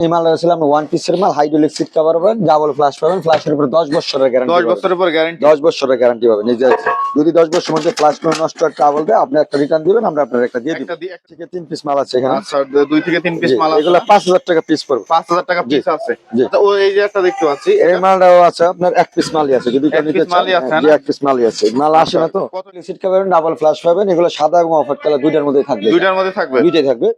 এই মাল ছিল আমরা ওয়ান পিসের মাল হাইড্রোলিক সিট কভার পাবেন ডাবল ফ্লাশ পাবেন ফ্লাশের উপরে দশ বছরের গ্যারান্টি দশ বছরের পর গ্যারান্টি দশ বছরের গ্যারান্টি পাবেন নিজে যদি দশ বছর মধ্যে ফ্লাশ কোনো নষ্ট দেয় আপনি একটা রিটার্ন দিবেন আমরা আপনার একটা দিয়ে একটা দিয়ে থেকে তিন পিস মাল আছে এখানে। আচ্ছা দুই থেকে তিন পিস মাল এগুলো পাঁচ হাজার টাকা পিস পড়বে। পাঁচ হাজার টাকা পিস আছে। আচ্ছা, ও এই যে একটা দেখতে পাচ্ছি এই মালটাও আছে আপনার এক পিস মালই আছে। যদি কেউ নিতে চান এক পিস মালই আছে। মাল আসে না তো? কত সিট ডাবল ফ্লাশ পাবেন? এগুলো সাদা এবং অফার কালার দুইটার মধ্যে থাকবে। দুইটার মধ্যে থাকবে। দুইটাই থাকবে।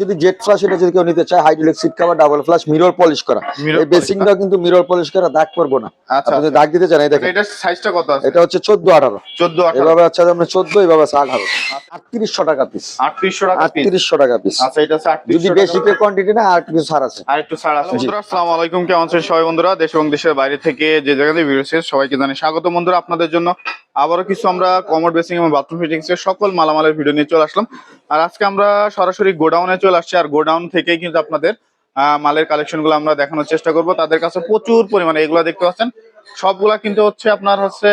যদি জেট ফ্লাশ এটা যদি কেউ নিতে চায় hydraulic seat cover double flush mirror polish করা। এই বেসিংটাও কিন্তু মিরর পলিশ করা দাগ পড়ব না। আচ্ছা আপনি যদি দাগ দিতে চান এই দেখেন। এটার সাইজটা কত আছে? এটা হচ্ছে চোদ্দ আঠারো। চোদ্দ আঠারো। এভাবে আছে আপনার চোদ্দ এভাবে আছে আঠারো। আটত্রিশশো টাকা পিস আটত্রিশশো টাকা পিস আটত্রিশশো টাকা পিস আচ্ছা এটা হচ্ছে যদি বেশি টাকা। কোয়ান্টিটি না আর কিছু ছাড় আছে। আর একটু ছাড় আছে। বন্ধুরা আসসালামু আলাইকুম। কেমন আছেন সবাই বন্ধুরা? দেশ এবং দেশের বাইরে থেকে যে জায়গাতে ভিডিও শেষ সবাইকে জানাই স্বাগত। বন্ধুরা আপনাদের জন্য আবারও কিছু আমরা কমোড বেসিং এবং বাথরুম ফিটিংস এর সকল মালামালের ভিডিও নিয়ে চলে আসলাম। আর আজকে আমরা সরাসরি গোডাউনে চলে আসছি। আর গোডাউন থেকেই কিন্তু আপনাদের মালের কালেকশনগুলো আমরা দেখানোর চেষ্টা করব। তাদের কাছে প্রচুর পরিমাণে, এগুলো দেখতে পাচ্ছেন? সবগুলা কিন্তু হচ্ছে আপনার হচ্ছে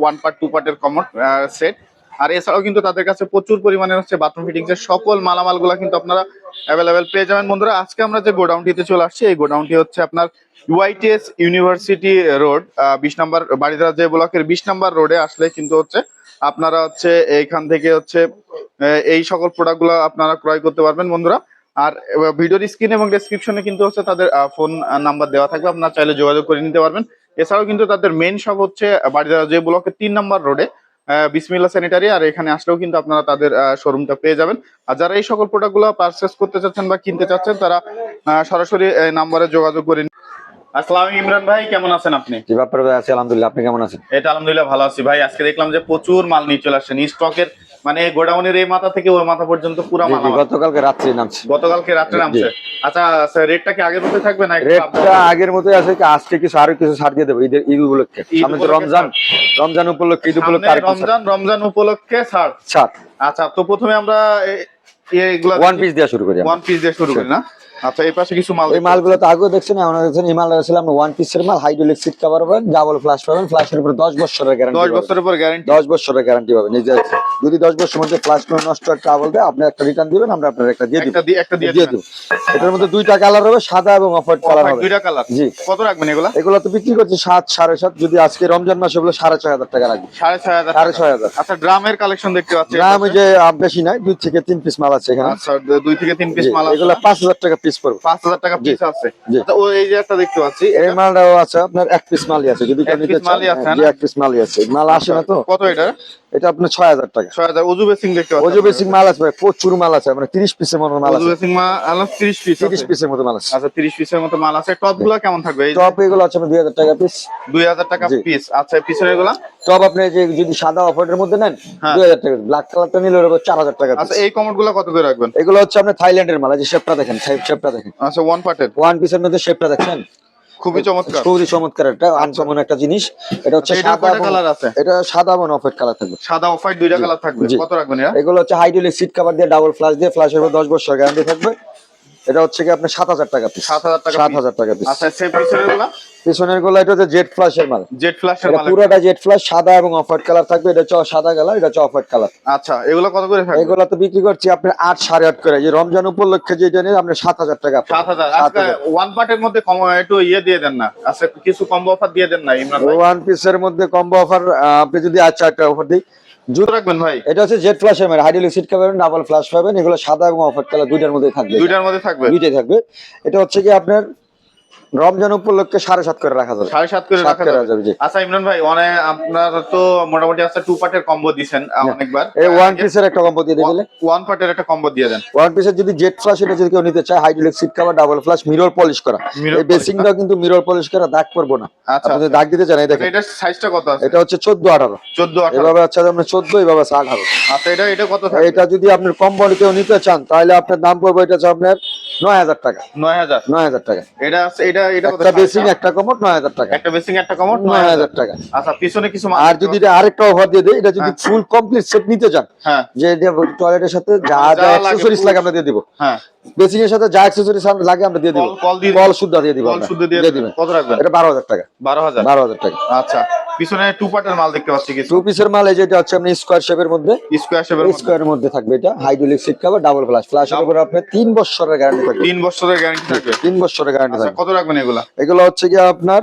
ওয়ান পার্ট টু পার্টের কমোড সেট আর এছাড়াও কিন্তু তাদের কাছে প্রচুর পরিমাণে হচ্ছে বাথরুম ফিটিংস এর সকল মালামালগুলো কিন্তু আপনারা অ্যাভেলেবেল পেয়ে যাবেন। বন্ধুরা, আজকে আমরা যে গোডাউনটিতে চলে আসছি, এই গোডাউনটি হচ্ছে আপনার ইউআইটিএস ইউনিভার্সিটি রোড বিশ নম্বর বাড়িধারা যে ব্লকের বিশ নম্বর রোডে আসলে কিন্তু হচ্ছে আপনারা হচ্ছে এইখান থেকে হচ্ছে এই সকল প্রোডাক্টগুলো আপনারা ক্রয় করতে পারবেন। বন্ধুরা আর ভিডিওর স্ক্রিন এবং ডেসক্রিপশনে কিন্তু হচ্ছে তাদের ফোন নাম্বার দেওয়া থাকবে। আপনারা চাইলে যোগাযোগ করে নিতে পারবেন। এছাড়াও কিন্তু তাদের মেন শপ হচ্ছে বাড়িধারা যে ব্লকের তিন নম্বর রোডে বিসমিল্লা স্যানিটারি আর এখানে আসলেও কিন্তু আপনারা তাদের শোরুমটা পেয়ে যাবেন। আর যারা এই সকল প্রোডাক্টগুলো পারচেস করতে চাচ্ছেন বা কিনতে চাচ্ছেন তারা সরাসরি নাম্বারে যোগাযোগ করে। আসসালাম ইমরান ভাই কেমন আছেন আপনি? আছে আলহামদুলিল্লাহ। আপনি কেমন আছেন? এটা আলহামদুলিল্লাহ ভালো আছি। ভাই আজকে দেখলাম যে প্রচুর মাল নিয়ে চলে আসছেন। স্টকের মানে গোডাউনের এই মাথা থেকে ওই মাথা পর্যন্ত পুরো মাথা মাল গতকালকে রাত্রে নামছে। গতকালকে রাত্রে। নামছে। আচ্ছা রেটটা কি আগের মতো থাকবে না রেটটা আগের মতোই আছে কি আজকে কিছু আরও কিছু ছাড় দিয়ে দেব ঈদের ঈদ উপলক্ষে। সামনে তো রমজান রমজান উপলক্ষে ঈদ উপলক্ষে রমজান রমজান উপলক্ষে ছাড়। ছাড়। আচ্ছা তো প্রথমে আমরা এইগুলা এগুলা ওয়ান পিস দেওয়া শুরু করি ওয়ান পিস দিয়ে শুরু করি না? আচ্ছা এই পাশে কিছু মাল এই মালগুলো তো আগেও দেখছেন এখন দেখছেন এই মালটা ছিল আমরা ওয়ান পিসের মাল হাইড্রোলিক সিট কভার পাবেন ডাবল পাবেন উপরে দশ বছরের গ্যারান্টি দশ বছরের পর গ্যারান্টি দশ বছরের গ্যারান্টি পাবেন নিজে যদি মধ্যে কোনো নষ্ট আবল দেয় আপনি একটা রিটার্ন দিবেন আমরা আপনার একটা দিয়ে দিব। একটা দিয়ে একটা দিয়ে দিয়ে দিব। এটার মধ্যে দুইটা কালার হবে সাদা এবং অফ হোয়াইট কালার হবে। দুইটা কালার জি। কত রাখবেন এগুলা? এগুলো তো বিক্রি করছে সাত সাড়ে সাত যদি আজকে রমজান মাসে ছয় হাজার টাকা লাগবে। সাড়ে ছয় হাজার সাড়ে ছয় হাজার। আচ্ছা ড্রামের কালেকশন দেখতে পাচ্ছি। ওই যে বেশি নাই দুই থেকে তিন পিস মাল আছে এখানে। আচ্ছা দুই থেকে তিন পিস মাল আছে। এগুলো পাঁচ হাজার টাকা পিস পড়বে পাঁচ হাজার টাকা পিস আছে। আচ্ছা ও এই যে একটা দেখতে পাচ্ছি এই মালটাও আছে আপনার এক পিস মালই আছে যদি কেউ মালই আছে, হ্যাঁ? এক পিস মালই আছে। মাল আসে না তো? কত এটা? এটা আপনার ছয় হাজার টাকা। ছয় হাজার উজু বেসিং দেখতে ওজো বেসিক মাল আছে ভাই, প্রচুর মাল আছে মানে তিরিশ পিসের মতো মাল আছে। বেসিং মাল তিরিশ পিস তিরিশ পিসের মতো মাল আছে। আচ্ছা তিরিশ পিসের মতো মাল আছে। টপগুলা কেমন থাকবে? টপ এগুলো আছে দুই হাজার টাকা পিস দুই হাজার টাকা পিস আচ্ছা পিছনেরগুলা টপ আপনি যে যদি সাদা অফারের মধ্যে নেন হ্যাঁ। দুই হাজার টাকা। ব্ল্যাক কালারটা নিলে ওর চার হাজার টাকা আচ্ছা এই কমোডগুলা কত করে রাখবেন? এগুলো হচ্ছে আপনার থাইল্যান্ডের মাল যে শেপটা দেখেন শেপটা দেখেন। আচ্ছা ওয়ান পার্টের ওয়ান পিসের মধ্যে শেপটা দেখছেন? খুবই চমৎকার। খুবই চমৎকার একটা আনকমন একটা জিনিস। এটা হচ্ছে আচ্ছা, সাদা কালার আছে? এটা সাদা এবং অফ কালার থাকবে। সাদা অফ হোয়াইট দুইটা কালার থাকবে। কত রাখবেন এরা? এগুলো হচ্ছে হাইড্রোলিক সিট কভার দিয়ে ডাবল ফ্লাশ দিয়ে ফ্লাশের উপর দশ বছর গ্যারান্টি থাকবে। এটা হচ্ছে কি আপনার সাত হাজার টাকা পিস 7,000 টাকা সাত। হাজার টাকা পিস আচ্ছা সেই পিছনেরগুলা? পিছনেরগুলো এটা হচ্ছে জেট ফ্লাশের মাল। জেট ফ্ল্যাশের এটা মাল পুরোটা জেট ফ্লাশ সাদা এবং অফার কালার থাকবে। এটা হচ্ছে সাদা কালার এটা হচ্ছে অফার কালার আচ্ছা এগুলো কত করে থাকবে? এগুলো তো বিক্রি করছি আপনি আট সাড়ে আট করে। যে রমজান উপলক্ষে যেটা নিয়ে আপনার সাত হাজার টাকা সাত হাজার। সাত আজকে হাজার। ওয়ান পার্টের মধ্যে কম একটু ইয়ে দিয়ে দেন না। আচ্ছা কিছু কম্বো অফার দিয়ে দেন না ইমরান ভাই। ওয়ান পিসের মধ্যে কম্বো অফার আপনি যদি আট চারটা অফার দিই জুতো রাখবেন ভাই? এটা হচ্ছে জেট ফ্লাশের মানে হাইড্রোলিক সিট পাবেন ডাবল ফ্লাশ পাবেন এগুলো সাদা এবং অফার কালার দুইটার মধ্যে থাকবে। দুইটার মধ্যে থাকবে? দুইটাই থাকবে। এটা হচ্ছে কি আপনার রমজান উপলক্ষে সাড়ে সাত করে রাখা যাবে। সাড়ে সাত করে রাখা যাবে। আচ্ছা ইমরান ভাই অনেক আপনার তো মোটামুটি আছে টু পার্টের কম্বো দিছেন অনেকবার। এই ওয়ান পিসের একটা কম্বো দিয়ে দিলে। ওয়ান পার্টের একটা কম্বো দিয়ে দেন। ওয়ান পিসের যদি জেট ফ্লাশ এটা যদি কেউ নিতে চায় hydraulic seat cover double flush mirror polish করা। এই বেসিংটাও কিন্তু মিরর পলিশ করা দাগ পড়ব না। আচ্ছা আপনি দাগ দিতে চান এই দেখেন। এটার সাইজটা কত আছে? এটা হচ্ছে চোদ্দ আঠারো। চোদ্দ আঠারো। এভাবে হচ্ছে আপনার চোদ্দ এভাবে আছে আঠারো। আচ্ছা এটা এটা কত থাকবে? এটা যদি আপনার কম্বল কেউ নিতে চান তাহলে আপনার দাম পড়বে এটা হচ্ছে আপনার নয় হাজার টাকা। নয় হাজার। নয় হাজার টাকা। এটা আছে এটা এটা একটা বেসিং একটা কমোড নয় হাজার টাকা। একটা বেসিং একটা কমোড নয় হাজার টাকা। আচ্ছা পিছনে কিছু আর যদি এটা আরেকটা অফার দিয়ে দেয় এটা যদি হ্যাঁ। ফুল কমপ্লিট সেট নিতে চান হ্যাঁ। যে টয়লেটের সাথে যা যা যা লাগে অ্যাক্সেসরিজ full- লাগে আমরা দিয়ে দিব। হ্যাঁ। বেসিং এর সাথে যা অ্যাক্সেসরিজ লাগে আমরা দিয়ে দিব। কল দিয়ে কল শুদ্ধ দিয়ে দিব কল শুদ্ধ দিয়ে দিবেন। কত রাখবেন? এটা টাকা। আচ্ছা। পিছনে টু পার্টের মাল দেখতে পাচ্ছি কিছু। টু পিসের মাল এই যেটা হচ্ছে আপনি স্কোয়ার শেপের মধ্যে। স্কোয়ার শেপের স্কোয়ারের মধ্যে থাকবে এটা। Hydraulic seat cover double flush ফ্লাশের উপর আপনার তিন বছরের গ্যারান্টি থাকবে। তিন বছরের গ্যারান্টি থাকবে। তিন বছরের গ্যারান্টি আচ্ছা থাকবে। কত রাখবেন এগুলা? এগুলো হচ্ছে কি আপনার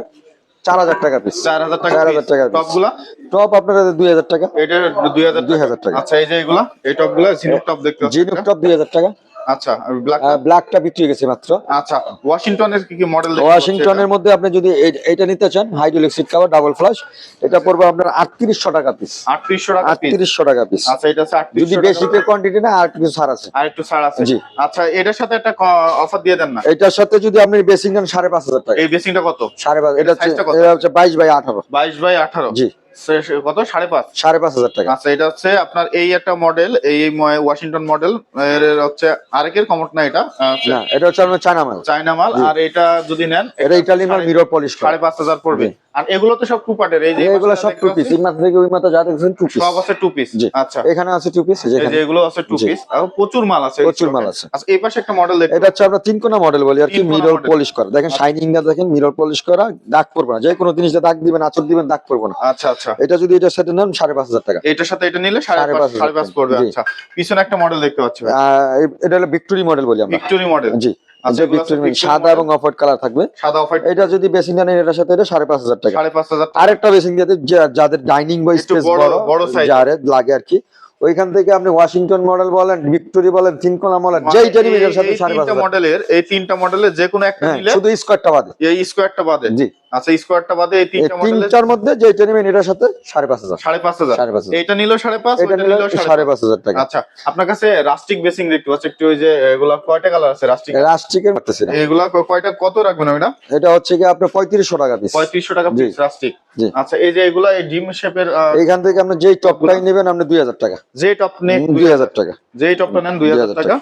চার হাজার টাকা পিস চার হাজার টাকা চার হাজার টাকা টপগুলা টপ আপনার দুই হাজার টাকা। এটা দুই হাজার দুই হাজার টাকা। আচ্ছা এই যে এগুলা এই টপগুলা ঝিনুক টপ দেখতে জিনুক টপ দুই হাজার টাকা। আচ্ছা ব্ল্যাকটা বিক্রি হয়ে গেছে মাত্র। আচ্ছা ওয়াশিংটনের কি কি মডেল ওয়াশিংটনের মধ্যে আপনি যদি এইটা নিতে চান hydraulic seat cover double flush এটা পড়বে আপনার আটত্রিশশো টাকা পিস আটত্রিশশো টাকা পিস আটত্রিশশো টাকা পিস আচ্ছা এটা যদি 3800 কোয়ান্টিটি না আর কিছু ছাড় আছে। আর একটু ছাড় আছে। জি। আচ্ছা এটার সাথে একটা অফার দিয়ে দেন না? এটার সাথে যদি আপনি বেসিং নেন সাড়ে পাঁচ হাজার টাকা। এই বেসিংটা কত? এটা হচ্ছে? এটা বাই আঠারো। বাইশ বাই আঠারো। জি। কত? সাড়ে পাঁচ? সাড়ে পাঁচ হাজার টাকা। আচ্ছা এটা হচ্ছে আপনার এই একটা মডেল এই ওয়াশিংটন মডেল। এর হচ্ছে আরেকের কমট না এটা? না এটা হচ্ছে আপনার চায়না মাল। চায়না মাল। আর এটা যদি নেন এটা ইটালি মাল মিরর পলিশ সাড়ে পাঁচ হাজার পড়বে। আর এগুলো তো সব টু পার্টের এই যে এগুলো সব টু পিস এই মাথা থেকে ওই মাথা যা দেখছেন টু পিস সব আছে টু পিস আচ্ছা। এখানে আছে টু পিস যেখানে এগুলো আছে টু পিস আর প্রচুর মাল আছে। প্রচুর মাল আছে। আচ্ছা এই পাশে একটা মডেল দেখতে এটা হচ্ছে আমরা তিন মডেল বলি আর কি মিরর পলিশ করা। দেখেন শাইনিং না দেখেন মিরর পলিশ করা দাগ পড়বে না। যে কোনো জিনিসে দাগ দিবেন আচর দিবেন দাগ পড়বে না। আচ্ছা আচ্ছা। এটা যদি এটার সাথে নেন সাড়ে পাঁচ হাজার টাকা। এটার সাথে এটা নিলে সাড়ে পাঁচ সাড়ে পাঁচ। পড়বে আচ্ছা। পিছনে একটা মডেল দেখতে পাচ্ছি এটা হলো ভিক্টোরি মডেল বলি আমরা। ভিক্টোরি মডেল জি। আচ্ছা, সাদা এবং অফ হোয়াইট কালার থাকবে। সাদা অফার এটা যদি বেসিং নেন এটার সাথে এটা সাড়ে পাঁচ হাজার টাকা। সাড়ে পাঁচ হাজার আরেকটা বেসিং যাদের ডাইনিং বা স্পেস বড়- বড় সাইজ যারে লাগে আর কি। ওইখান থেকে আপনি ওয়াশিংটন মডেল বলেন ভিক্টোরি বলেন তিনকোনা মডেল মানে এই- এটার সাথে সাড়ে পাঁচ মডেলের এই তিনটা মডেলের যে কোনো একটা হ্যাঁ নিলে শুধু স্কোয়ারটা বাদে। এই স্কোয়ারটা বাদে। জি। আচ্ছা স্কোয়ারটা বাদে এই তিনটা মডেলের তিনটার মধ্যে যেইটা নিবেন এটার সাথে সাড়ে পাঁচ হাজার। সাড়ে পাঁচ হাজার। এটা নিল সাড়ে পাঁচ এটা নিল সাড়ে পাঁচ। হাজার টাকা। আচ্ছা আপনার কাছে রাস্টিক বেসিং দেখতে পাচ্ছি একটু ওই যে এগুলা কয়টা কালার আছে রাস্টিক রাস্টিকের না এগুলা কয়টা কত রাখবেন ওইটা? এটা হচ্ছে কি আপনার পঁয়ত্রিশশো টাকা পিস পঁয়ত্রিশশো টাকা পিস রাস্টিক। আচ্ছা এই যে এগুলা এই ডিম শেপের এইখান থেকে আপনি যেই টপটাই নেবেন আপনি দুই হাজার টাকা। যে টপ নেন দুই হাজার টাকা। যে টপটা নেন 2000 টাকা।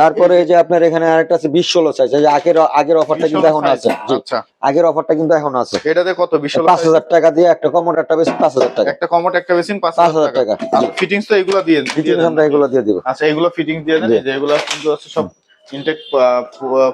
তারপরে এই যে আপনার এখানে আরেকটা আছে বিশ ষোলো সাইজ যে আগের আগের অফারটা কিন্তু এখন আছে। আচ্ছা। আগের অফারটা কিন্তু এখন আছে। এটাতে কত? বিশ পাঁচ হাজার টাকা দিয়ে একটা কমোড একটা পাঁচ হাজার টাকা। একটা কমোট একটা বেসিন পাঁচ পাঁচ হাজার টাকা। টাকা। ফিটিংস তো এগুলো দিয়ে দেন। আমরা এগুলো দিয়ে দিব। আচ্ছা এগুলো ফিটিংস দিয়ে দেন। জি। এই যে এগুলো কিন্তু আছে সব ইনটেক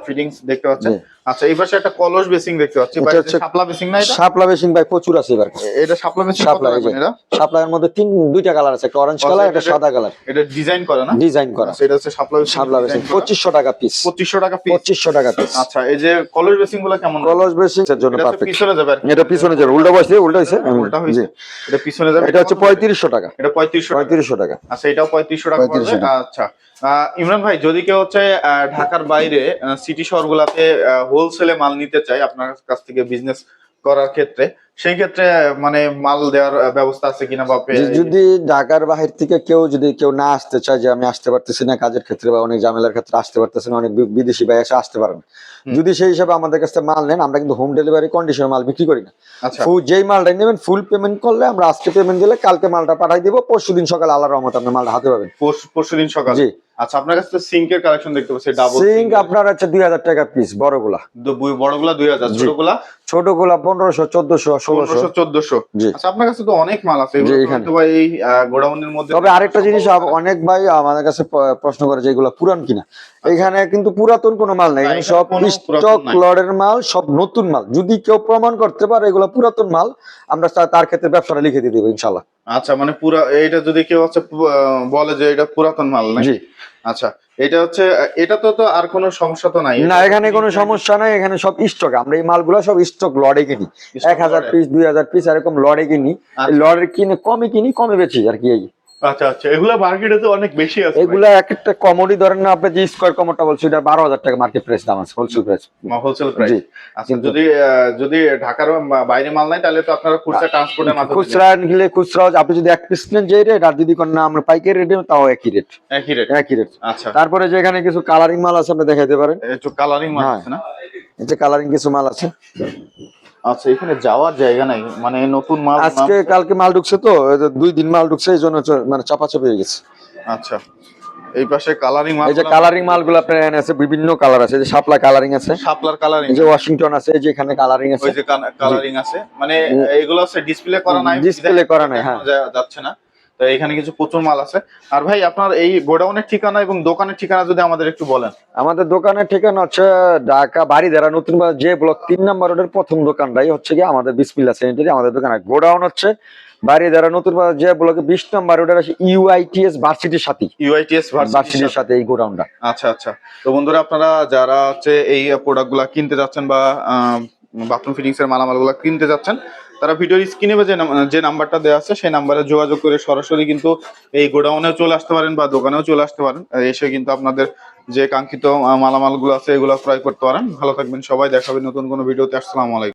ফিটিংস দেখতে পাচ্ছেন। আচ্ছা এই পাশে একটা কলস বেসিং দেখতে পাচ্ছি। এটা বাইরে যে হচ্ছে- শাপলা বেসিং না এটা? শাপলা বেশিং ভাই প্রচুর আছে এবার। এটা শাপলা বেসিং শাপলা এই এটা? শাপলার মধ্যে তিন দুইটা কালার আছে একটা অরেঞ্জ কালার একটা সাদা কালার। এটা ডিজাইন করা না? ডিজাইন করা। আচ্ছা এটা হচ্ছে শাপলা বেসিং শাপলা বেশিং পঁচিশশো টাকা পিস পঁচিশশো টাকা পিস পঁচিশশো টাকা পিস আচ্ছা এই যে কলস বেসিংগুলো কেমন? কলস এর জন্য পারফেক্ট পিছনে যাবে এটা পিছনে যাবে উল্টা বসে উল্টা হয়েছে উল্টা হয়েছে এটা পিছনে যাবে এটা হচ্ছে পঁয়ত্রিশশো টাকা। এটা পঁয়ত্রিশশো টাকা। পঁয়ত্রিশশো টাকা। আচ্ছা এটাও টাকা 3500 আচ্ছা আহ, ইমরান ভাই যদি কেউ হচ্ছে ঢাকার বাইরে সিটি শহর গুলাতে হোলসেলে মাল নিতে চাই আপনার কাছ থেকে বিজনেস করার ক্ষেত্রে সেই ক্ষেত্রে মানে মাল দেওয়ার ব্যবস্থা আছে কিনা বা যদি ঢাকার বাহির থেকে কেউ যদি কেউ না আসতে চায় যে আমি আসতে পারতেছি না কাজের ক্ষেত্রে বা অনেক ঝামেলার ক্ষেত্রে আসতে পারতেছি না অনেক বিদেশি ভাই এসে আসতে পারেন। যদি সেই হিসাবে আমাদের কাছে মাল নেন আমরা কিন্তু হোম ডেলিভারি কন্ডিশনে মাল বিক্রি করি না। আচ্ছা। যেই মালটা নেবেন ফুল পেমেন্ট করলে আমরা আজকে পেমেন্ট দিলে কালকে মালটা পাঠাই দিব পরশু দিন সকালে আল্লাহর রহমত আপনি মালটা হাতে পাবেন। পরশু দিন সকাল? জি। আচ্ছা আপনার কাছে তো সিঙ্কের কালেকশন দেখতে পাচ্ছি ডাবল সিঙ্ক আপনার হচ্ছে দুই হাজার টাকা পিস বড়গুলা। বড়গুলা দুই হাজার জি। ছোটগুলা? ছোটগুলা পনেরোশো চোদ্দশো ষোলোশো। চোদ্দশো। আচ্ছা আপনার কাছে তো অনেক মাল আছে। এগুলো এখানে। এই গোডাউনের মধ্যে তবে আরেকটা জিনিস অনেক ভাই আমাদের কাছে প্রশ্ন করে যে এগুলো পুরান কিনা। এখানে কিন্তু পুরাতন কোনো মাল নাই। সব স্টক লডের মাল সব নতুন মাল। যদি কেউ প্রমাণ করতে পারে এগুলো পুরাতন মাল আমরা তার ক্ষেত্রে ব্যবসাটা লিখে দিয়ে দেবো ইনশাল্লাহ আচ্ছা মানে পুরা এইটা যদি কেউ হচ্ছে বলে যে এটা পুরাতন মাল না জি। আচ্ছা এটা হচ্ছে এটা তো তো আর কোনো সমস্যা তো নাই। না এখানে কোনো সমস্যা নাই এখানে সব স্টক আমরা এই মালগুলো সব স্টক লড়ে কিনি। এক হাজার। পিস দুই হাজার পিস এরকম লড়ে কিনি। লড়ে লড়ের কিনে কমে কিনি কমে বেচি আর কি এই। আচ্ছা আচ্ছা এগুলো মার্কেটে তো অনেক বেশি আছে এগুলা এক একটা কমোডি ধরেন না আপনি যে স্কোয়ার কমোডটা বলছি এটা বারো হাজার টাকা মার্কেট প্রাইস দাম আছে হোলসেল প্রাইস হোলসেল প্রাইস আচ্ছা যদি যদি ঢাকার বাইরে মাল নাই তাহলে তো আপনারা খুচরা ট্রান্সপোর্টের মাধ্যমে খুচরা নিলে খুচরা আপনি যদি এক পিস নেন যে রেট আর যদি কোন না আমরা পাইকারি রেটে তাও একই রেট একই রেট একই রেট আচ্ছা। তারপরে যেখানে কিছু কালারিং মাল আছে আপনি দেখাইতে পারেন। একটু কালারিং মাল হ্যাঁ। আছে না? এটা কালারিং কিছু মাল আছে। আচ্ছা এখানে যাওয়ার জায়গা নাই। মানে নতুন মাল আজকে কালকে মাল ঢুকছে তো এই দুই দিন মাল ঢুকছে এই জন্য মানে চাপাচাপি হয়ে গেছে। আচ্ছা এই পাশে কালারিং মাল এই যে কালারিং মালগুলো আপনার এনে আছে বিভিন্ন কালার আছে যে শাপলা কালারিং আছে। শাপলার কালারিং এই যে ওয়াশিংটন আছে এই যে এখানে কালারিং আছে। ওই যে কালারিং আছে। মানে এইগুলো আছে ডিসপ্লে করা নাই ডিসপ্লে করা নাই, হ্যাঁ। যাচ্ছে না। তো এখানে কিছু প্রচুর মাল আছে। আর ভাই আপনার এই গোডাউনের ঠিকানা এবং দোকানের ঠিকানা যদি আমাদের একটু বলেন। আমাদের দোকানের ঠিকানা হচ্ছে ঢাকা বাড়িধারা নতুন যে ব্লক তিন নম্বর রোডের প্রথম দোকানটাই হচ্ছে কি আমাদের বিসমিল্লা সেন্টারি আমাদের দোকানে। গোডাউন হচ্ছে বাড়িধারা নতুন যে ব্লকে বিশ নম্বর রোডের আছে ইউআইটিএস ভার্সিটির সাথে। ইউআইটিএস ভার্সিটির সাথে এই গোডাউনটা। আচ্ছা আচ্ছা। তো বন্ধুরা আপনারা যারা হচ্ছে এই প্রোডাক্টগুলো কিনতে যাচ্ছেন বা বাথরুম ফিটিংস এর মালামালগুলো কিনতে যাচ্ছেন তারা ভিডিওর স্ক্রিনে নাম- যে নাম্বারটা দেওয়া আছে, সেই নাম্বারে যোগাযোগ করে সরাসরি কিন্তু এই গোডাউনেও চলে আসতে পারেন বা দোকানেও চলে আসতে পারেন। এসে কিন্তু আপনাদের যে কাঙ্ক্ষিত মালামালগুলো আছে, এগুলো ক্রয় করতে পারেন। ভালো থাকবেন সবাই দেখাবেন নতুন কোনো ভিডিওতে। আসসালামু আলাইকুম।